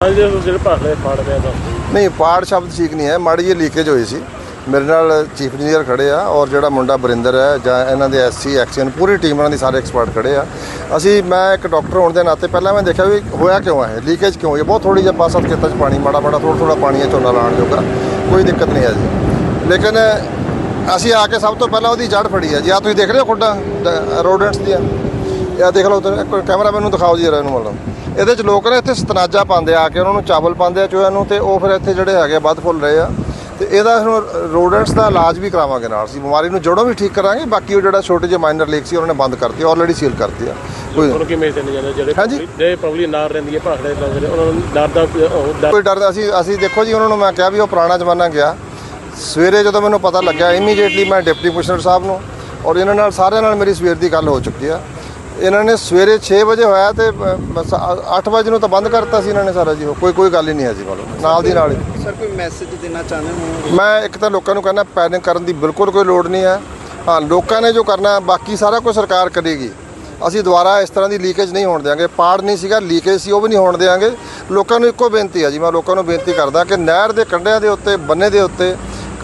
ਹਾਂਜੀ ਜਿਹੜੇ ਭਾਖੜੇ ਫਾੜ ਰਿਹਾ ਦੱਸ ਨਹੀਂ ਪਾੜ ਸ਼ਬਦ ਠੀਕ ਨਹੀਂ ਹੈ। ਮਾੜੀ ਜਿਹੀ ਲੀਕੇਜ ਹੋਈ ਸੀ। ਮੇਰੇ ਨਾਲ ਚੀਫ ਇੰਜੀਨੀਅਰ ਖੜੇ ਆ ਔਰ ਜਿਹੜਾ ਮੁੰਡਾ ਬਰਿੰਦਰ ਹੈ ਜਾਂ ਇਹਨਾਂ ਦੇ ਐਸਸੀ ਐਕਸ਼ਨ ਪੂਰੀ ਟੀਮ ਇਹਨਾਂ ਦੀ ਸਾਰੇ ਐਕਸਪਰਟ ਖੜੇ ਆ। ਅਸੀਂ ਮੈਂ ਇੱਕ ਡਾਕਟਰ ਹੋਣ ਦੇ ਨਾਤੇ ਪਹਿਲਾਂ ਮੈਂ ਦੇਖਿਆ ਵੀ ਹੋਇਆ ਕਿਉਂ ਹੈ ਲੀਕੇਜ ਕਿਉਂ ਹੈ? ਬਹੁਤ ਥੋੜੀ ਜਿਹੀ ਪਾਸ ਸੱਤ ਖੇਤਾਂ 'ਚ ਪਾਣੀ ਮਾੜਾ ਮਾੜਾ ਥੋੜਾ ਥੋੜਾ ਪਾਣੀ ਹੈ ਝੋਨਾ ਲਾਉਣ ਜੋਗਾ। ਕੋਈ ਦਿੱਕਤ ਨਹੀਂ ਹੈ ਜੀ। ਲੇਕਿਨ ਅਸੀਂ ਆ ਕੇ ਸਭ ਤੋਂ ਪਹਿਲਾਂ ਉਹਦੀ ਜੜ ਫੜੀ ਹੈ ਜੀ। ਆ ਤੁਸੀਂ ਦੇਖ ਰਹੇ ਹੋ ਖੁੱਡਾਂ ਰੋਡੈਂਟਸ ਦੀਆਂ। ਇਹ ਆਹ ਦੇਖ ਲਓ ਉੱਧਰ, ਇੱਕ ਕੈਮਰਾ ਮੈਨੂੰ ਦਿਖਾਓ ਜੀ ਜਰਾ ਇਹਨੂੰ ਮਤਲਬ। ਇਹਦੇ ਚ ਲੋਕ ਨੇ ਇੱਥੇ ਸਤਨਾਜਾ ਪਾਉਂਦੇ ਆ ਕੇ ਉਹਨਾਂ ਨੂੰ ਚਾਵਲ ਪਾਉਂਦੇ ਆ ਚੋਇਆ ਨੂੰ ਤੇ ਉਹ ਫਿਰ ਇੱਥੇ ਜਿਹੜੇ ਹੈਗੇ ਵੱਧ ਫੁੱਲ ਰਹੇ ਆ। ਤੇ ਇਹਦਾ ਰੋਡੈਂਟਸ ਦਾ ਇਲਾਜ ਵੀ ਕਰਾਵਾਂਗੇ ਨਾਲ ਅਸੀਂ। ਬਿਮਾਰੀ ਨੂੰ ਜੜੋਂ ਵੀ ਠੀਕ ਕਰਾਂਗੇ ਬਾਕੀ ਉਹ ਜਿਹੜਾ ਛੋਟੇ ਜਿਹੇ ਮਾਈਨਰ ਲੀਕ ਸੀ ਉਹਨਾਂ ਨੇ ਬੰਦ ਕਰਤੀ ਆਲਰੇਡੀ ਸੀਲ ਕਰਤੀ ਆ। ਕੋਈ ਕਿਵੇਂ ਚੱਲੇ ਜਾਂਦੇ ਜਿਹੜੇ ਜਿਹੜੇ ਪਬਲਿਕ ਨਾਰ ਰਹਿੰਦੀ ਹੈ ਭਾਖੜੇ ਨੇ ਉਹਨਾਂ ਨੂੰ ਡਰ ਦਾ ਕੋਈ ਡਰ ਅਸੀਂ ਅਸੀਂ ਦੇਖੋ ਜੀ ਉਹਨਾਂ ਨੂੰ ਮੈਂ ਕਿਹਾ ਵੀ ਉਹ ਪੁਰਾਣਾ ਜ਼ਮਾਨਾ ਗਿਆ। ਸਵੇਰੇ ਜਦੋਂ ਮੈਨੂੰ ਪਤਾ ਲੱਗਿਆ ਇਮੀਡੀਏਟਲੀ ਮੈਂ ਡਿਪਟੀ ਕਮਿਸ਼ਨਰ ਸਾਹਿਬ ਨੂੰ ਔਰ ਇਹਨਾਂ ਨਾਲ ਸਾਰਿਆਂ ਨਾਲ ਮੇਰੀ ਸਵੇਰ ਦੀ ਗੱਲ ਹੋ ਚੁੱਕੀ ਆ। ਇਹਨਾਂ ਨੇ ਸਵੇਰੇ 6 ਵਜੇ ਹੋਇਆ ਤੇ ਬਸ 8 ਵਜੇ ਨੂੰ ਤਾਂ ਬੰਦ ਕਰਤਾ ਸੀ ਇਹਨਾਂ ਨੇ ਸਾਰਾ ਜੀ ਉਹ ਕੋਈ ਕੋਈ ਗੱਲ ਹੀ ਨਹੀਂ ਹੈ ਜੀ ਮਤਲਬ ਨਾਲ ਦੀ ਨਾਲ ਹੀ। ਸਰ ਕੋਈ ਮੈਸੇਜ ਦੇਣਾ ਚਾਹੁੰਦੇ ਹੋ? ਮੈਂ ਇੱਕ ਤਾਂ ਲੋਕਾਂ ਨੂੰ ਕਹਿੰਦਾ ਪੈਨਿਕ ਕਰਨ ਦੀ ਬਿਲਕੁਲ ਕੋਈ ਲੋੜ ਨਹੀਂ ਹੈ। ਹਾਂ ਲੋਕਾਂ ਨੇ ਜੋ ਕਰਨਾ ਹੈ, ਬਾਕੀ ਸਾਰਾ ਕੁਝ ਸਰਕਾਰ ਕਰੇਗੀ। ਅਸੀਂ ਦੁਬਾਰਾ ਇਸ ਤਰ੍ਹਾਂ ਦੀ ਲੀਕੇਜ ਨਹੀਂ ਹੋਣ ਦੇਵਾਂਗੇ ਪਾੜ ਨਹੀਂ ਸੀਗਾ ਲੀਕੇਜ ਸੀ ਉਹ ਵੀ ਨਹੀਂ ਹੋਣ ਦੇਵਾਂਗੇ ਲੋਕਾਂ ਨੂੰ ਇੱਕੋ ਬੇਨਤੀ ਹੈ ਜੀ ਮੈਂ ਲੋਕਾਂ ਨੂੰ ਬੇਨਤੀ ਕਰਦਾ ਕਿ ਨਹਿਰ ਦੇ ਕੰਢਿਆਂ ਦੇ ਉੱਤੇ ਬੰਨੇ ਦੇ ਉੱਤੇ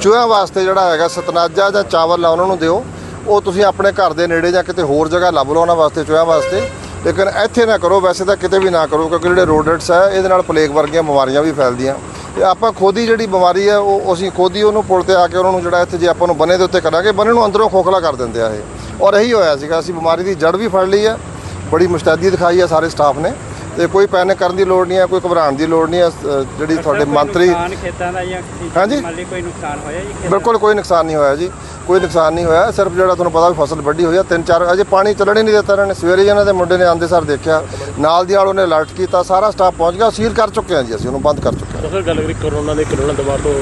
ਚੂਹਿਆਂ ਵਾਸਤੇ ਜਿਹੜਾ ਹੈਗਾ ਸਤਨਾਜਾ ਜਾਂ ਚਾਵਲ ਲਾ ਉਹਨਾਂ ਨੂੰ ਦਿਓ। ਉਹ ਤੁਸੀਂ ਆਪਣੇ ਘਰ ਦੇ ਨੇੜੇ ਜਾਂ ਕਿਤੇ ਹੋਰ ਜਗ੍ਹਾ ਲੱਭ ਲਓ ਉਹਨਾਂ ਵਾਸਤੇ ਚੂਹਿਆਂ ਵਾਸਤੇ। ਲੇਕਿਨ ਇੱਥੇ ਨਾ ਕਰੋ ਵੈਸੇ ਤਾਂ ਕਿਤੇ ਵੀ ਨਾ ਕਰੋ ਕਿਉਂਕਿ ਜਿਹੜੇ ਰੋਡੈਂਟਸ ਹੈ ਇਹਦੇ ਨਾਲ ਪਲੇਗ ਵਰਗੀਆਂ ਬਿਮਾਰੀਆਂ ਵੀ ਫੈਲਦੀਆਂ। ਤੇ ਆਪਾਂ ਖੁਦ ਹੀ ਜਿਹੜੀ ਬਿਮਾਰੀ ਹੈ ਉਹ ਅਸੀਂ ਖੁਦ ਹੀ ਉਹਨੂੰ ਪੁਲ ਤੇ ਆ ਕੇ ਉਹਨਾਂ ਨੂੰ ਜਿਹੜਾ ਇੱਥੇ ਜੇ ਆਪਾਂ ਨੂੰ ਬੰਨੇ ਦੇ ਉੱਤੇ ਕਰਾਂਗੇ ਬੰਨੇ ਨੂੰ ਅੰਦਰੋਂ ਖੋਖਲਾ ਕਰ ਦਿੰਦੇ ਆ ਇਹ। ਔਰ ਇਹੀ ਹੋਇਆ ਸੀਗਾ ਅਸੀਂ ਬਿਮਾਰੀ ਦੀ ਜੜ ਵੀ ਫੜ ਲਈ ਹੈ ਬੜੀ ਮੁਸਤੈਦੀ ਦਿਖਾਈ ਹੈ ਸਾਰੇ ਸਟਾਫ ਨੇ। ਤੇ ਕੋਈ ਪੈਨਿਕ ਕਰਨ ਦੀ ਲੋੜ ਨਹੀਂ ਹੈ ਕੋਈ ਘਬਰਾਉਣ ਦੀ ਲੋੜ ਨਹੀਂ ਹੈ ਜਿਹੜੀ ਤੁਹਾਡੇ ਮੰਤਰੀ ਹਾਂਜੀ। ਮੰਨ ਲਈ ਕੋਈ ਨੁਕਸਾਨ ਹੋਇਆ ਜੀ ਖੇਤਾਂ ਬਿਲਕੁਲ ਕੋਈ ਨੁਕਸਾਨ ਨਹੀਂ ਹੋਇਆ ਜੀ। ਕੋਈ ਨੁਕਸਾਨ ਨਹੀਂ ਹੋਇਆ। ਸਿਰਫ ਜਿਹੜਾ ਤੁਹਾਨੂੰ ਪਤਾ ਵੀ ਫਸਲ ਵੱਡੀ ਹੋਈ ਆ, ਤਿੰਨ ਚਾਰ ਅਜੇ ਪਾਣੀ ਚੱਲਣ ਹੀ ਨਹੀਂ ਦਿੱਤਾ ਇਹਨਾਂ ਨੇ। ਸਵੇਰੇ ਹੀ ਇਹਨਾਂ ਦੇ ਮੁੰਡੇ ਨੇ ਆਂਦੇ ਸਰ ਦੇਖਿਆ। ਨਾਲ ਦੀ ਨਾਲ ਉਹਨੇ ਅਲਰਟ ਕੀਤਾ, ਸਾਰਾ ਸਟਾਫ ਪਹੁੰਚ ਗਿਆ। ਸੀਲ ਕਰ ਚੁੱਕੇ ਹਾਂ ਜੀ, ਅਸੀਂ ਉਹਨੂੰ ਬੰਦ ਕਰ ਚੁੱਕੇ ਹਾਂ ਤਾਂ ਗੱਲ ਕਰੀ ਕਰੋਨਾ ਦੇ ਕਰੋਨਾ ਦਬਾਅ ਤੋਂ